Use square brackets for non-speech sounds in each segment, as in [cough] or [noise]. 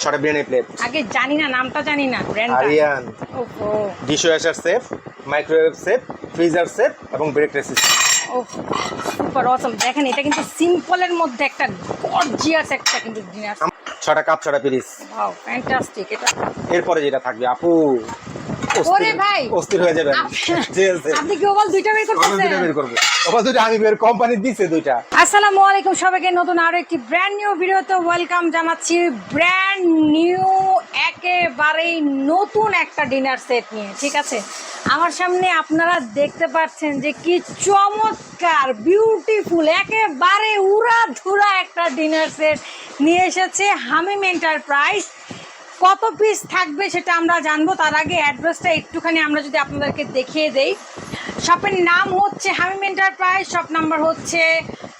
ছটা বিরিয়ানি প্লেট আগে জানি না নামটা জানি না ব্র্যান্ডটা Aryan. Dish dishwasher safe microwave safe freezer safe এবং ব্রেক রেসিস্ট সুপার অসম দেখেন এটা কিন্তু সিম্পলের মধ্যে একটা গর্জিয়াস একটা কিন্তু ডিনার ছটা কাপ ছটা পিরিস ওয়াও ফ্যান্টাস্টিক এটা এরপরে যেটা থাকবে আপু। ওরে ভাই! অস্থির হয়ে জি। আপনি কি ওভাল দুইটা বের দুইটা বের করব। দুইটা আমি বের কোম্পানি দিছে দুইটা। আসসালামু আলাইকুম সবাইকে নতুন আরও একটি ব্র্যান্ড নিউ ভিডিওতে ওয়েলকাম জানাচ্ছি। ব্র্যান্ড নিউ একেবারেই নতুন একটা ডিনার সেট নিয়ে ঠিক আছে? আমার সামনে আপনারা দেখতে পাচ্ছেন যে কি চমৎকার বিউটিফুল একেবারে উড়া ধুরা একটা ডিনার সেট নিয়ে এসেছে হামিম এন্টারপ্রাইজ কত পিস থাকবে সেটা আমরা জানব। তার আগে অ্যাড্রেসটা একটুখানি আমরা যদি আপনাদেরকে দেখিয়ে দেই। শপের নাম হচ্ছে হামিম এন্টারপ্রাইজ শপ নাম্বার হচ্ছে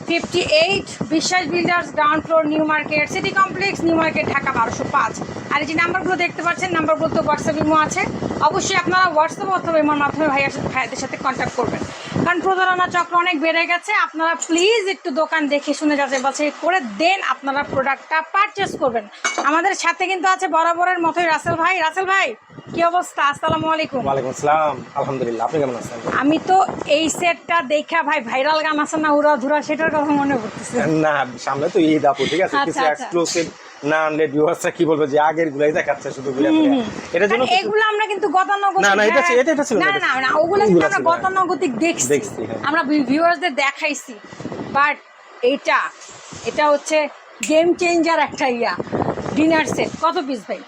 fifty eight Biswas builders ground floor new market city complex new market Dhaka বারোশো পাঁচ। আর এই যে নাম্বারগুলো দেখতে পাচ্ছেন নাম্বারগুলো তো হোয়াটসঅ্যাপ ইমো আছে। অবশ্যই আপনারা হোয়াটসঅ্যাপ অথবা ইমোর মাধ্যমে ভাইয়ার ভাইয়াদের সাথে কন্ট্যাক্ট করবেন। কারণ প্রতারণা চক্র অনেক বেড়ে গেছে। আপনারা প্লিজ একটু দোকান দেখে শুনে যাচাই বাছাই করে দেন আপনারা প্রোডাক্টটা পারচেস করবেন। আমাদের সাথে কিন্তু আছে বরাবরের মতোই রাসেল ভাই। রাসেল ভাই কি অবস্থা? আসসালামু আলাইকুম। ওয়ালাইকুম আসসালাম। আলহামদুলিল্লাহ আপনি কেমন আছেন? আমি তো এই সেটটা দেখা ভাই ভাইরাল গান আছে না উড়া ধুরা সেটার কথা মনে পড়তেছে। না সামনে তো ঈদ আপু ঠিক আছে? আচ্ছা, কিছু আচ্ছা। এক্সক্লুসিভ না আনলে ভিউয়ার্সরা কি বলবে যে আগের গুলাই দেখাচ্ছে শুধু এটা জন্য এগুলো আমরা কিন্তু গতানুগতিক না, না, এটা হ্যাঁ, এটা- এটা ছিল না, না না ওগুলো কিন্তু আমরা। গতানুগতিক দেখছি। দেখছি, হ্যাঁ। আমরা ভিউয়ার্সদের দেখাইছি। বাট এটা এটা হচ্ছে গেম চেঞ্জার একটা ইয়া। ডিনার সেট কত পিস ভাই?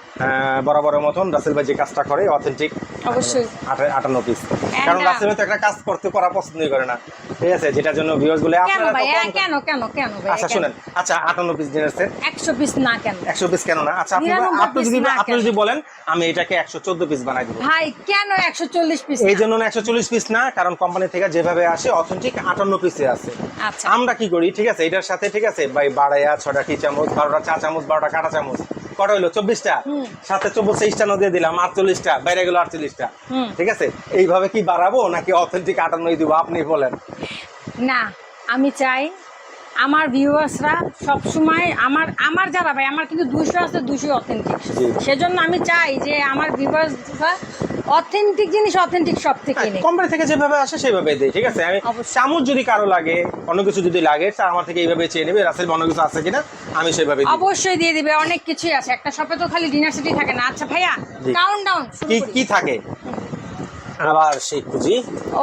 বরাবরের মতন রাসেল ভাই যে কাজটা করে অথেন্টিক অবশ্যই। আটান্ন পিস কারণ রাসেল ভাই তো একটা কাজ করতে করা পছন্দই করে না। ঠিক আছে যেটার জন্য ভিউয়ার্সগুলো আপনারা কেন কেন কেন আচ্ছা শুনেন। আচ্ছা আটান্ন পিস ডিনার সেট একশো পিস না কেন? একশো পিস কেন না? আচ্ছা আপনি আপনি যদি আপনি যদি বলেন আমি এটাকে একশো চোদ্দ পিস বানাই দেবো। ভাই কেন একশো চল্লিশ পিস এই জন্য একশো চল্লিশ পিস না কারণ কোম্পানি থেকে যেভাবে আসে অথেন্টিক আটান্ন পিসে আছে। আচ্ছা। আমরা কি করি? ঠিক আছে এটার সাথে ঠিক আছে ভাই বাড়াইয়া ছটা টি চামচ বারোটা চা চামচ বারোটা কাঁটা চামচ। কটা হইল? চব্বিশটা। সাথে চব্বিশ তেইশটা দিয়ে দিলাম আটচল্লিশটা বাইরে গেলো আটচল্লিশটা। ঠিক আছে? এইভাবে কি বাড়াবো নাকি অথেন্টিক আটান্নই দিব? আপনি বলেন। না আমি চাই আমার ভিউয়ার্সরা সবসময় আমার আমার যারা ভাই আমার কিন্তু দুইশো আছে দুইশো অথেন্টিক সেজন্য আমি চাই যে আমার ভিউয়ার্সরা অথেন্টিক জিনিস অথেন্টিক সব থেকে নেই। কোম্পানি থেকে যেভাবে আসে সেভাবে দেয় ঠিক আছে? আমি চামচ যদি কারও লাগে অন্য কিছু যদি লাগে তা আমার থেকে এইভাবে চেয়ে নেবে রাসেল অন্য কিছু আছে কিনা আমি সেভাবে দিই। অবশ্যই দিয়ে দিবে অনেক কিছুই আছে। একটা শপে তো খালি ডিনার সিটি থাকে না। আচ্ছা ভাইয়া। কাউন্ট ডাউন কি কি থাকে? আবার সেই খুঁজি ও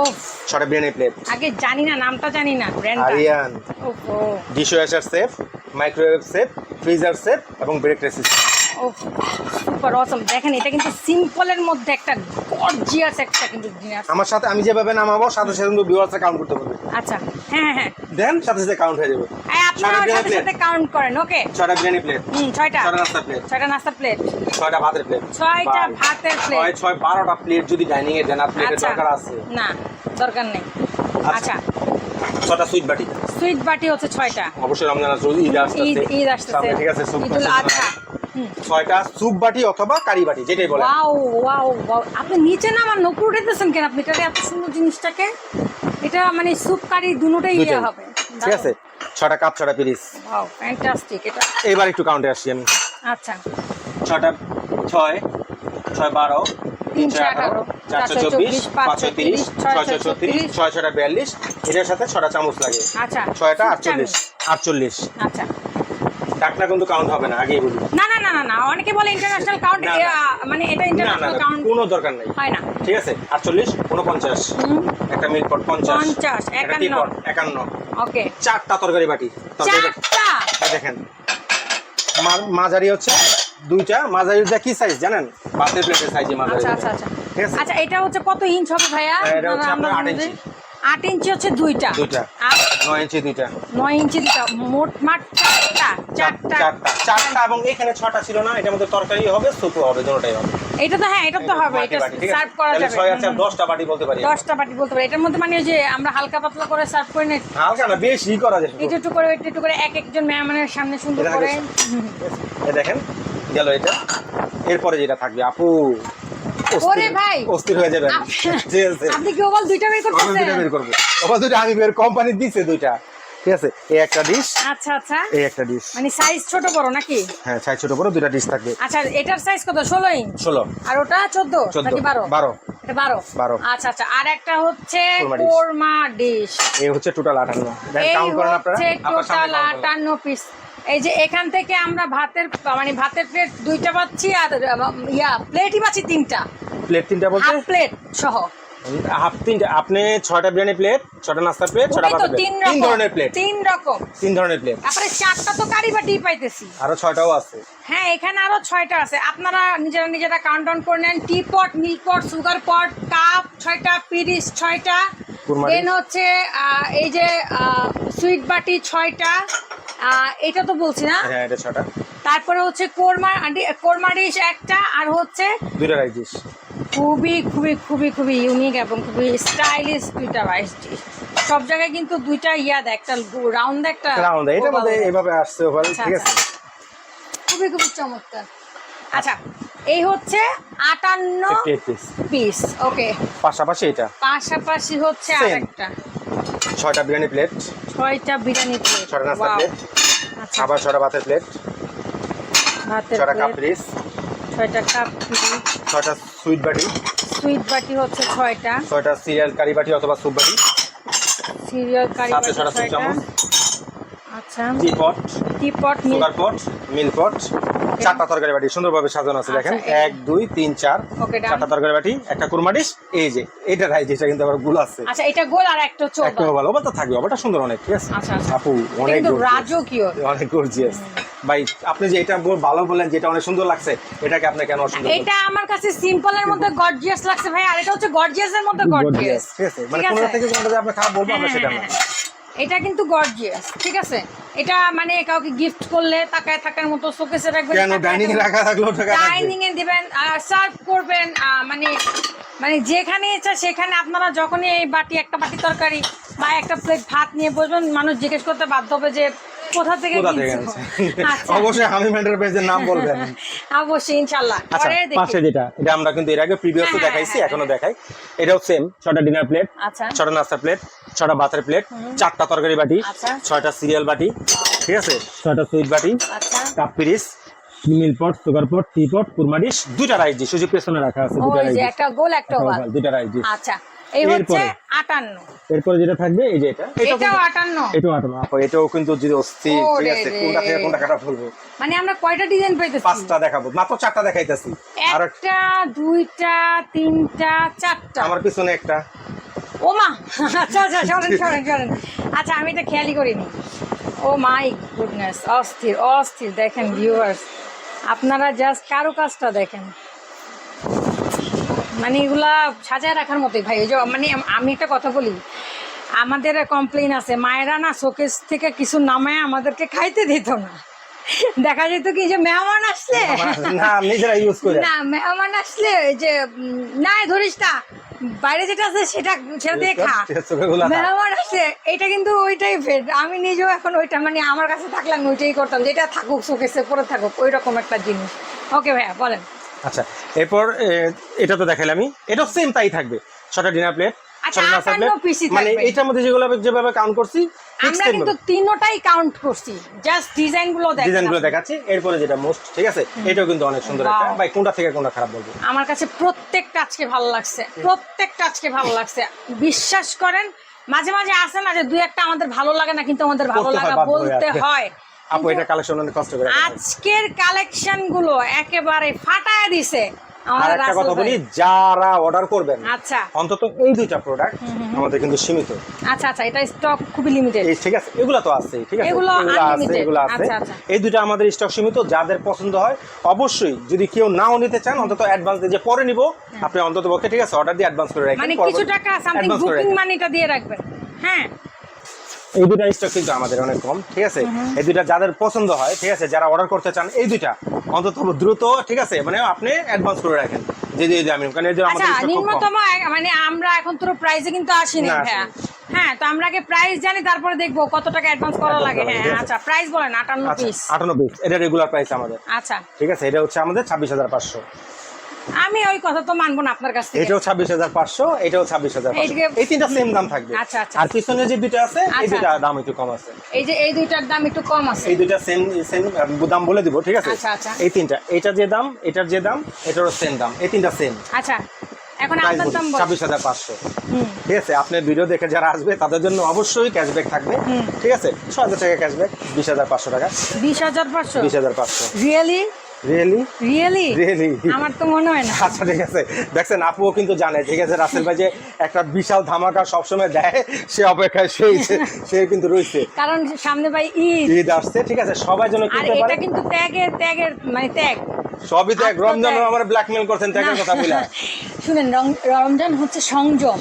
ছটা বিরিয়ানি প্লেট আগে জানি না নামটা জানি না ব্র্যান্ডটা আরিয়ান। ওহো dishwasher safe microwave safe freezer safe এবং ব্রেক রেসিস্ট ও সুপার অসম দেখেন এটা কিন্তু সিম্পলের মধ্যে একটা গর্জিয়াস একটা কিন্তু ডিনার আমার সাথে আমি যেভাবে নামাবো সাথে সাথে কিন্তু ভিউয়ার্সে কাউন্ট করতে পারবে। আচ্ছা হ্যাঁ হ্যাঁ হ্যাঁ। দেন সাথে সাথে কাউন্ট হয়ে যাবে। আপনারা ছয়টা সাথে সাথে কাউন্ট করেন ওকে ছটা বিরিয়ানি প্লেট হুম ছয়টা। ছটা নাস্তা প্লেট ছয়টা নাস্তা প্লেট ছয়টা ভাতের প্লেট ছয়টা ভাতের plate। ছয় ছয় বারোটা প্লেট যদি ডাইনিং এ দেন আচ্ছা। দরকার আছে। না দরকার নেই। আচ্ছা। আচ্ছা। ছটা সুইট বাটি। সুইট বাটি হচ্ছে ছয়টা। অবশ্যই রমজান আসছে ঈদ আসছে ঠিক আছে ঈদুল আজহা ছয়টা সুপ বাটি অথবা কারি বাটি যেটাই বলেন। ওয়াও ওয়াও আপনি নিচে না আমার নকুর উঠাইতেছেন কেন? আপনি এটা এত সুন্দর জিনিসটাকে এটা মানে স্যুপ কারি দুটোটাই ইয়ে হবে। ঠিক আছে? ছটা কাপ ছটা পিরিস ওয়াও ফ্যান্টাস্টিক এটা। এবার একটু কাউন্টে আসছি আমি। আচ্ছা। ছটা ছয় ছয় বারো তিনশো আঠারো চারশো চব্বিশ পাঁচশো তিরিশ ছয়শো ছত্রিশ ছয় ছটা বিয়াল্লিশ এটার সাথে ছটা চামচ লাগে। আচ্ছা। ছয়টা আটচল্লিশ আটচল্লিশ। আচ্ছা। ডাকনা কিন্তু কাউন্ট হবে না আগেই বলি। না না না না না অনেকে বলে ইন্টারন্যাশনাল কাউন্ট। মানে এটা ইন্টারন্যাশনাল কাউন্ট কোনো দরকার নাই। হয় না। ঠিক আছে? আটচল্লিশ উনপঞ্চাশ। হুম। একটা মিল পট পঞ্চাশ। পঞ্চাশ, একটা একান্ন। tea pot, একান্ন। ওকে। চারটা তরকারি বাটি। চারটা! দেখেন। মাঝারি হচ্ছে দুইটা মাঝারিটা কি সাইজ জানেন? বাতের প্লেটের সাইজে মাঝারি আচ্ছা আচ্ছা আচ্ছা। আচ্ছা এটা হচ্ছে কত ইঞ্চ হবে ভাইয়া? এটা হচ্ছে আপনার আট ইঞ্চি। আট ইঞ্চি হচ্ছে দুইটা। দুইটা। আর নয় ইঞ্চি দুইটা। নয় ইঞ্চি দুইটা। মোট মাঠ চারটা চারটা। চারটা। চারটা এবং এখানে ছটা ছিল না এটার মধ্যে তরকারি হবে সুপও হবে দুটোটাই হবে। এটা তো হ্যাঁ এটা তো হবে এটা? সার্ভ করা যাবে। ছয় আছে আর হুম, দশটা বাটি বলতে পারি। দশটা বাটি বলতে পারি। এটার মধ্যে মানে ওই যে আমরা হালকা পাতলা করে সার্ভ করে নেই হালকা না বেশি করা যায়। একটু একটু করে একটু করে এক একজন মেহমানের সামনে সুন্দর এটা করে। দেখেন? এই দেখেন গেল এটা। এরপরে যেটা থাকবে আপু। ওরে ভাই! অস্থির হয়ে যাবেন। আপনি কি ওভাল দুইটা বের আমি দুইটা বের করব। আবার দুইটা আমি বের কোম্পানি দিছে দুইটা। ঠিক আছে? এই একটা ডিশ আচ্ছা আচ্ছা। এই একটা ডিশ মানে সাইজ ছোট বড় নাকি? হ্যাঁ সাইজ ছোট বড় দুইটা ডিশ থাকবে। আচ্ছা এটার সাইজ কত? ষোলো ইঞ্চ ষোলো। আর ওটা চোদ্দ? চোদ্দ। নাকি বারো? বারো। এটা বারো। বারো। আচ্ছা আচ্ছা। আর একটা হচ্ছে কোরমা ডিশ এই হচ্ছে টোটাল আটান্ন। এই কাউন্ট করেন আপনারা। আপনার সামনে টোটাল count করেন। আটান্ন পিস এই যে এখান থেকে আমরা ভাতের মানে ভাতের প্লেট দুইটা পাচ্ছি আর ইয়া প্লেটই পাচ্ছি তিনটা। প্লেট তিনটা বলতে? হাফ প্লেট সহ। হাফ তিনটা আপনি ছয়টা বিরিয়ানি প্লেট ছয়টা নাস্তার প্লেট ছয়টা ভাতের প্লেট তিন ধরনের প্লেট তিন রকম। তিন ধরনের প্লেট তারপরে চারটা তো কারি বাটি পাইতেছি। আরও ছয়টাও আছে। হ্যাঁ এখানে আরও ছয়টা আছে। আপনারা নিজেরা নিজেরা কাউন্ট ডাউন করে নেন। Tea pot milk pot sugar pot cup ছয়টা পিরিস ছয়টা। দেন। হচ্ছে এই যে সুইট বাটি ছয়টা এটা তো বলছি না? হ্যাঁ এটা ছয়টা তারপরে হচ্ছে কোরমা কোরমা ডিশ একটা আর হচ্ছে দুইটা রাইস ডিশ খুবই খুবই খুবই খুবই ইউনিক এবং খুবই স্টাইলিশ দুইটা রাইস ডিশ সব জায়গায় কিন্তু দুইটা ইয়া দেয় একটা রাউন্ড একটা রাউন্ড oval মধ্যে। এভাবে আসছে আচ্ছা, ঠিক আছে? আচ্ছা। খুবই খুবই চমৎকার। আচ্ছা এই হচ্ছে আটান্ন পিস পিস ওকে পাশাপাশি এটা? পাশাপাশি হচ্ছে. আরেকটা। ছয়টা বিরিয়ানি প্লেট ছয়টা বিরিয়ানি প্লেট ছয়টা নাস্তার প্লেট আচ্ছা। আবার ছয়টা ভাতের প্লেট ভাতের ছয়টা কাপ রিস ছয়টা কাপ ছয়টা সুইট বাটি সুইট বাটি হচ্ছে ছয়টা। ছয়টা সিরিয়াল কারি বাটি অথবা স্যুপ বাটি সিরিয়াল কারি বাটি ছয়টা চামচ। আচ্ছা। টি পট টি পট সুগার পট মিল পট চারটা তরকারি বাটি সুন্দরভাবে সাজানো আছে দেখেন। আচ্ছা, এক দুই তিন চার। চারটা তরকারি বাটি একটা কুরমা ডিশ এই যে এটা রাইস এটা কিন্তু আবারগুলো আছে। আচ্ছা এটা গোল আর একটা চোখ একটা ভালো ওটা থাকবে ওটা সুন্দর অনেক ঠিক আছে? আচ্ছা আচ্ছা। আপু অনেক কিন্তু gorgeous। রাজকীয়। অনেক গর্জিয়াস ভাই আপনি যে এটা বল- ভালো বললেন যেটা অনেক সুন্দর লাগছে এটাকে আপনি কেন অসুন্দর এটা আমার কাছে সিম্পলের মধ্যে গর্জিয়াস লাগছে ভাই আর এটা হচ্ছে গর্জিয়াসের মধ্যে গর্জিয়াস ঠিক আছে? মানে কোনটা থেকে কোনটা আপনি খারাপ বলব আমরা সেটা না। এটা কিন্তু গর্জিয়াস ঠিক আছে? এটা মানে কাউকে গিফট করলে তাকায় থাকার মতো শোকেসে রাখবেন কেন ডাইনিং এ রাখা থাকল টাকা ডাইনিং এ দিবেন সার্ভ করবেন মানে মানে যেখানে ইচ্ছা সেখানে আপনারা যখনই এই বাটি একটা বাটি তরকারি বা একটা প্লেট ভাত নিয়ে বসবেন মানুষ জিজ্ঞেস করতে বাধ্য হবে যে কোথা থেকে কোথা থেকে কিনছো? আচ্ছা। অবশ্যই হামি মেন্টার পেজের নাম বলবেন। অবশ্যই ইনশাল্লাহ। আচ্ছা পাশে যেটা এটা আমরা কিন্তু এর আগে প্রিভিয়াসে হ্যাঁ, দেখাইছি হ্যাঁ, এখনও হ্যাঁ। দেখাই। এটাও সেম ছটা ডিনার প্লেট আচ্ছা। ছটা নাস্তা প্লেট ছটা ভাতের প্লেট চারটা তরকারি বাটি আচ্ছা। ছয়টা সিরিয়াল বাটি ঠিক আছে? ছয়টা সুইট বাটি cup পিরিস milk pot sugar pot tea pot korma dish দুইটা রাইস ডিশ সুযোগ পেছনে রাখা আছে দুইটা ওই রাইস একটা গোল একটা ওভাল। দুইটা রাইস ডিশ আচ্ছা। এই হচ্ছে এরপরে? আটান্ন। এরপরে যেটা থাকবে এই যে এটা? এটাও এটাও কিন্তু- আটান্ন। এটাও আটান্ন। আপু এটাও কিন্তু যদি অস্থির ঠিক আছে কোনটা থেকে কোনটা কাটা বলব মানে আমরা কয়টা ডিজাইন পাইতেছি? পাঁচটা দেখাবো মাত্র চারটা দেখাইতেছি। একটা দুইটা তিনটা চারটা। আমার পিছনে একটা। ও মা! আচ্ছা আচ্ছা সরেন সরেন সরেন আচ্ছা আমি এটা খেয়ালই করিনি। ও মাই গুডনেস অস্থির অস্থির দেখেন ভিউয়ার্স আপনারা জাস্ট কারও কাজটা দেখেন। মানে এগুলা সাজায় রাখার মতোই ভাই এই যে মানে আমি একটা কথা বলি আমাদের কমপ্লেন আছে মায়েরা না শোকেস থেকে কিছু নামায় আমাদেরকে খাইতে দিত না। দেখা যেত কি যে মেহমান আসলে? না মেহমান আসলে ওই যে না ধরিস না বাইরে যেটা আছে সেটা সেটা দিয়ে খা। মেহমান আসলে এটা কিন্তু ওইটাই ফের আমি নিজেও এখন ওইটা মানে আমার কাছে থাকলে আমি ওইটাই করতাম যেটা থাকুক শোকেসে পরে থাকুক ওই রকম একটা জিনিস। ওকে ভাইয়া বলেন। আচ্ছা এরপর এটা তো দেখালাম এটাও সেম তাই থাকবে ছটা ডিনার প্লেট আচ্ছা, ছটা নাস্তা 58 প্লেট পিসই মানে এটার মধ্যে যেগুলো যেভাবে কাউন্ট করছি আমরা কিন্তু তিনোটাই কাউন্ট করছি জাস্ট ডিজাইনগুলো ডিজাইনগুলো দেখাচ্ছি এরপরে যেটা মোস্ট ঠিক আছে? এটাও কিন্তু অনেক সুন্দর একটা ভাই কোনটা থেকে কোনটা খারাপ বলব? আমার কাছে প্রত্যেকটা আজকে ভালো লাগছে প্রত্যেকটা আজকে ভালো লাগছে। বিশ্বাস করেন মাঝে মাঝে আসে না যে দুই একটা আমাদের ভালো লাগে না কিন্তু আমাদের ভালো লাগা বলতে হয়। আপু এটা কালেকশন অনেক কষ্ট করে আজকের কালেকশনগুলো একেবারে ফাটায় দিছে আর একটা কথা বলি যারা অর্ডার করবেন আচ্ছা। অন্তত এই দুইটা প্রোডাক্ট আমাদের কিন্তু সীমিত। আচ্ছা আচ্ছা এটা স্টক খুবই লিমিটেড ঠিক আছে এগুলো তো আছে ঠিক আছে? এগুলো আছে। এগুলো আছে। আচ্ছা, আচ্ছা। এই দুটো আমাদের স্টক সীমিত যাদের পছন্দ হয় অবশ্যই যদি কেউ নাও নিতে চান অন্তত অ্যাডভান্স দিয়ে যে পরে নিব আপনি অন্তত পক্ষে ঠিক আছে অর্ডার দিয়ে অ্যাডভান্স করে রাখেন মানে কিছু টাকা সামথিং বুকিং মানিটা দিয়ে রাখবেন। হ্যাঁ। এই দুটা স্টক কিন্তু আমাদের অনেক কম ঠিক আছে? এই দুইটা যাদের পছন্দ হয় ঠিক আছে যারা অর্ডার করতে চান এই দুইটা অন্তত দ্রুত ঠিক আছে মানে আপনি অ্যাডভান্স করে রাখেন। যে যে আমি কারণ এই যে আচ্ছা আমাদের stock নিম্নতম মানে আমরা এখন তো প্রাইসে কিন্তু আসিনি না, ভাইয়া হ্যাঁ তো আমরা আগে প্রাইস জানি তারপরে দেখব কত টাকা অ্যাডভান্স করা লাগে হ্যাঁ আচ্ছা প্রাইস বলেন আটান্ন আচ্ছা পিস আটানব্বই এটা রেগুলার প্রাইস আমাদের। আচ্ছা। ঠিক আছে এটা হচ্ছে আমাদের ছাব্বিশ হাজার পাঁচশো। আমি ওই কথা তো মানবো না আপনার কাছ থেকে। এটাও ছাব্বিশ হাজার পাঁচশো এটাও ছাব্বিশ হাজার এইদিকে- এই তিনটা সেম দাম থাকবে। আচ্ছা, আচ্ছা। আর পিছনে যে দুটো আছে এই আচ্ছা, দুটা। দাম একটু কম আছে। এই যে এই দুইটার দাম একটু কম আছে। এই দুইটা সেম সেম দাম বলে দিব ঠিক আছে? আচ্ছা, আচ্ছা। এই তিনটা এটা যে দাম এটার যে দাম এটারও সেম দাম। এই তিনটা সেম আচ্ছা এখন আপনার দাম ছাব্বিশ হাজার পাঁচশো। হুম। ঠিক আছে আপনার ভিডিও দেখে যারা আসবে তাদের জন্য অবশ্যই ক্যাশব্যাক থাকবে। ঠিক আছে? ছ হাজার টাকা ক্যাশব্যাক বিশ হাজার পাঁচশো টাকা। বিশ হাজার পাঁচশো? বিশ হাজার পাঁচশো। রিয়েলি রিয়েলি রিয়েলি রিয়েলি আমার তো মনে হয় না। আচ্ছা ঠিক আছে। দেখছেন আপুও কিন্তু জানে ঠিক আছে রাসেল ভাই যে একটা বিশাল ধামাকা সবসময় দেয় সে অপেক্ষায় সেই [laughs] সে কিন্তু রয়েছে। কারণ সামনে ভাই ঈদ। ঈদ আসছে ঠিক আছে সবাই এটা কিন্তু ত্যাগের ত্যাগের মানে ত্যাগ। সবই তো এক আত্মত্যাগ। রমজান আমার ব্ল্যাকমেল করছেন ত্যাগের কথা বলে। [laughs] শুনেন রমজান হচ্ছে সংযম।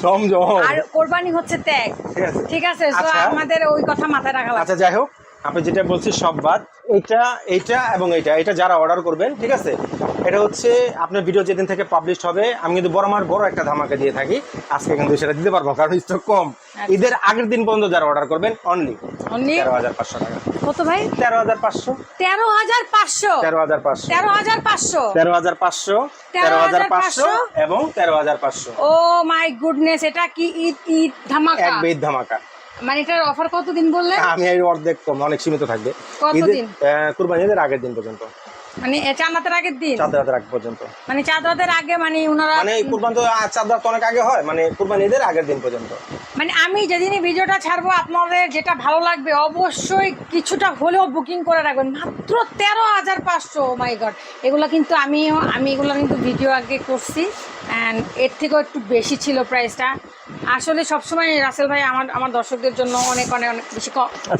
আর কোরবানি হচ্ছে ত্যাগ। ঠিক আছে। ঠিক আছে তো আচ্ছা। আমাদের ওই কথা মাথায় রাখা আচ্ছা যাই হোক। আপনি যেটা বলছি সব বাদ। এইটা এইটা এবং এইটা এটা যারা অর্ডার করবেন ঠিক আছে? এটা হচ্ছে আপনার ভিডিও যেদিন থেকে পাবলিশ হবে আমি কিন্তু বড় আমার বড় একটা ধামাকা দিয়ে থাকি। আজকে কিন্তু সেটা দিতে পারব কারণ স্টক কম। আচ্ছা। ঈদের আগের দিন পর্যন্ত যারা অর্ডার করবেন অনলি তেরো হাজার পাঁচশো টাকা। কত ভাই? তেরো হাজার পাঁচশো। তেরো হাজার পাঁচশো? তেরো হাজার পাঁচশো। তেরো হাজার পাঁচশো? তেরো হাজার পাঁচশো তেরো হাজার পাঁচশো এবং তেরো হাজার পাঁচশো। ও মাই গুডনেস এটা কি ঈদ ঈদ ধামাকা? এক বেদ ধামাকা। মানে এটার অফার কতদিন বললেন? আমি এই অর্ধেক কম অনেক সীমিত থাকবে। কতদিন? কুরবানি ঈদের আগের দিন পর্যন্ত। মানে চাঁদাতের আগের দিন? চাঁদ রাতের আগ পর্যন্ত। মানে চাঁদাতের আগে মানে ওনারা মানে কুরবান তো আহ, চাঁদ তো অনেক আগে হয় মানে কুরবানি ঈদের আগের দিন পর্যন্ত। মানে আমি যেদিনই ভিডিওটা ছাড়বো আপনাদের যেটা ভালো লাগবে অবশ্যই কিছুটা হলেও বুকিং করে রাখবেন। মাত্র তেরো হাজার পাঁচশো মাই গড এগুলো কিন্তু আমিও আমি এগুলো কিন্তু ভিডিও আগে করছি। অ্যান্ড এর থেকেও একটু বেশি ছিল প্রাইসটা আসলে সবসময় রাসেল ভাই আমার আমার দর্শকদের জন্য অনেক অনেক অনেক বেশি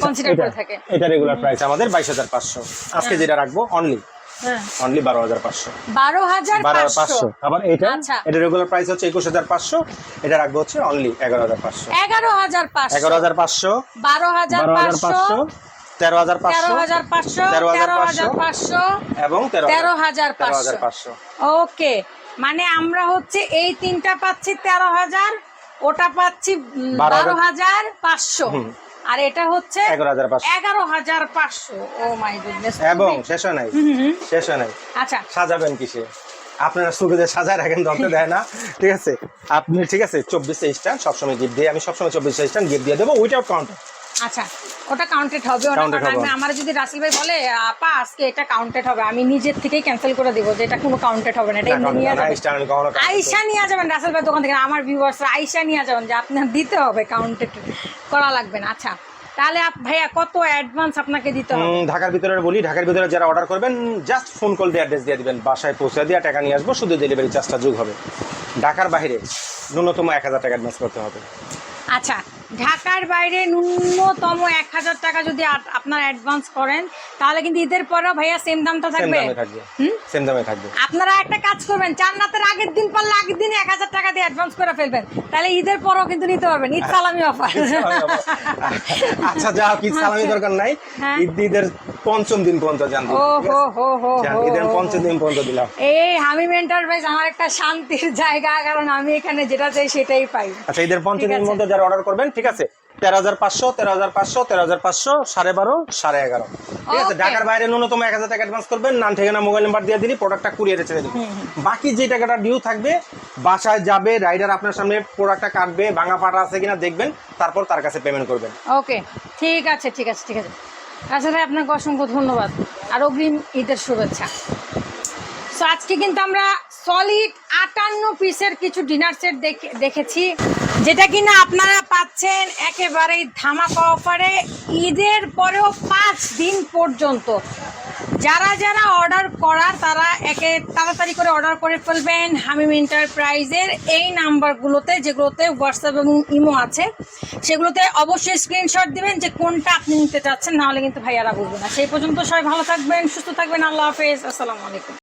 কনসিডার করে থাকে আচ্ছা, এটা রেগুলার প্রাইস আমাদের বাইশ হাজার পাঁচশো আজকে যেটা রাখব অনলি হ্যাঁ অনলি বারো হাজার পাঁচশো বারো হাজার পাঁচশো আবার এটা আচ্ছা। এটা রেগুলার প্রাইস হচ্ছে একুশ হাজার পাঁচশো এটা রাখব হচ্ছে অনলি এগারো হাজার পাঁচশো এগারো হাজার পাঁচশো এগারো হাজার পাঁচশো বারো হাজার পাঁচশো তেরো হাজার পাঁচশো হাজার পাঁচশো তেরো হাজার পাঁচশো এবং তেরো হাজার পাঁচশো। ওকে মানে আমরা হচ্ছে এই তিনটা পাচ্ছি তেরো হাজার ওটা পাচ্ছি বারো হাজার। পাঁচশো। আর এটা হচ্ছে এগারো হাজার পাঁচশো। ও মাই গুডনেস এবং শেষ নাই? শেষ নাই? আচ্ছা। সাজাবেন কিসে? আপনারা সুবিধা সাজায় রাখেন ধরতে [laughs] দেয় না। ঠিক আছে? আপনি ঠিক আছে? চব্বিশ স্ট্যান্ড সবসময় গিফট দিয়ে আমি সবসময় চব্বিশ স্ট্যান্ড গিফট দিয়ে দেবো উইথাউট কাউন্টার আচ্ছা। ওটা কাউন্টেড হবে আমার যদি রাসেল ভাই বলে আপা আজকে এটা কাউন্টেড হবে। আমি নিজের থেকেই ক্যান্সেল করে দিব যে এটা কোনো কাউন্টেড হবে না এটা নিয়ে যাবেন। আইসা নিয়ে যাবেন রাসেল ভাই দোকান থেকে আমার ভিউয়ার্স আইসা নিয়ে যাবেন যে আপনার দিতে হবে কাউন্টেড করা লাগবে না। আচ্ছা তাহলে আপ- ভাইয়া কত অ্যাডভান্স আপনাকে দিতে হবে? ঢাকার ভিতরে বলি ঢাকার ভিতরে যারা অর্ডার করবেন জাস্ট ফোন কল দিয়ে অ্যাড্রেস দিয়ে দিবেন বাসায় পৌঁছে দিয়ে টাকা নিয়ে আসব শুধু ডেলিভারি চার্জটা যোগ হবে। ঢাকার বাইরে ন্যূনতম এক হাজার টাকা অ্যাডভান্স করতে হবে। আচ্ছা ঢাকার বাইরে ন্যূনতম এক হাজার টাকা যদি আপনার অ্যাডভান্স করেন তাহলে কিন্তু ঈদের পরেও ভাইয়া সেম দামটা থাকবে? সেম দামে থাকবে। আপনারা একটা কাজ করবেন জান্নাতের আগের দিন পারলে আগের দিন এক হাজার টাকা দিয়ে অ্যাডভান্স করে ফেলবেন। তাহলে ঈদের পরও কিন্তু নিতে পারবেন। ঈদ সালামি অফার আচ্ছা যা কি সালামি দরকার নাই। হ্যাঁ। ঈদ ঈদের পঞ্চম দিন পর্যন্ত ও হো হো হো হো। ঈদের পঞ্চম দিন পর্যন্ত দিলাম। এই হামিম এন্টারপ্রাইজ আমার একটা শান্তির জায়গা কারণ আমি এখানে যেটা চাই সেটাই পাই। আচ্ছা ঈদের পঞ্চম দিন। মধ্যে যারা অর্ডার করবেন ঠিক আছে? তেরো হাজার পাঁচশো তেরো হাজার পাঁচশো তেরো হাজার পাঁচশো সাড়ে বারো সাড়ে এগারো। ঠিক আছে? ঢাকার বাইরে ন্যূনতম এক হাজার টাকা অ্যাডভান্স করবেন নাম ঠিকানা মোবাইল নাম্বার দিয়ে দিলি প্রোডাক্টটা কুরিয়ারে ছেড়ে দিবি। বাকি যে টাকাটা ডিউ থাকবে বাসায় যাবে রাইডার আপনার সামনে প্রোডাক্টটা কাটবে ভাঙা পাটা আছে কিনা দেখবেন তারপর তার কাছে পেমেন্ট করবেন। ওকে ঠিক আছে ঠিক আছে ঠিক আছে। আচ্ছা ভাই আপনাকে অসংখ্য ধন্যবাদ। আর অগ্রিম ঈদের শুভেচ্ছা। সো আজকে কিন্তু আমরা সলিড আটান্ন পিসের কিছু ডিনার সেট দেখেছি, যেটা কিনা আপনারা পাচ্ছেন একেবারেই ধামাকা অফারে ঈদের পরেও পাঁচ দিন পর্যন্ত। যারা যারা অর্ডার করার, তারা একে তাড়াতাড়ি করে অর্ডার করে ফেলবেন হামিম এন্টারপ্রাইজের এই নাম্বারগুলোতে, যেগুলোতে হোয়াটসঅ্যাপ এবং ইমো আছে। সেগুলোতে অবশ্যই স্ক্রিনশট দিবেন যে কোনটা আপনি নিতে চাচ্ছেন নাহলে কিন্তু ভাইয়ারা বুঝবে না। সেই পর্যন্ত সবাই ভালো থাকবেন, সুস্থ থাকবেন। আল্লাহ হাফেজ। আসসালামু আলাইকুম।